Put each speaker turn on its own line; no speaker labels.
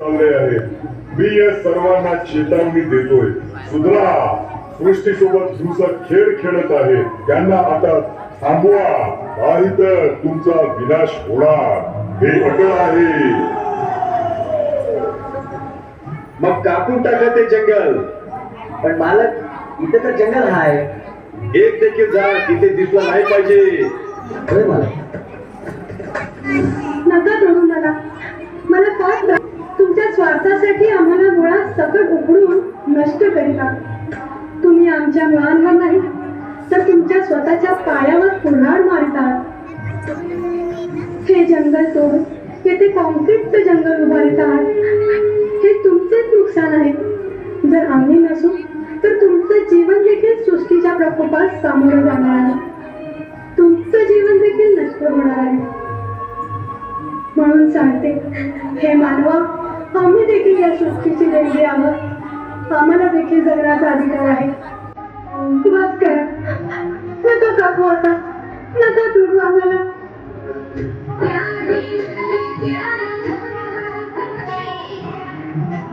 आहे. मी या सर्वांना चेतावणी देतोय. सुधरा सृष्टीसोबत हिंसक खेळ खेळत आहे. त्यांना आता थांबवा. नाहीतर तुमचा विनाश होणार. हे अटळ आहे.
मग कापून टाका ते जंगल.
पण मालक इथे तर जंगल हाय
एक देखील झाड तिथे दिसलं नाही पाहिजे.
मालक.
उघडून नष्ट करीता तुम्ही आमच्या मुळांवर नाही तर तुमच्या स्वतःच्या पायावर कुऱ्हाड मारतात हे जंगल तोड येथे कॉन्क्रीटचं जंगल उभारतात हे तुमचेच नुकसान आहे. जर आम्ही नसू तर तुमचं जीवन देखील सृष्टीच्या प्रकोपात सामोरं जाणार आहे. तुमचं जीवन देखील नष्ट होणार आहे. म्हणून सांगते हे मानवा आम्ही देखील या सृष्टीची देणगी आहोत. आम्हाला देखील जगण्याचा अधिकार आहे आता Yeah.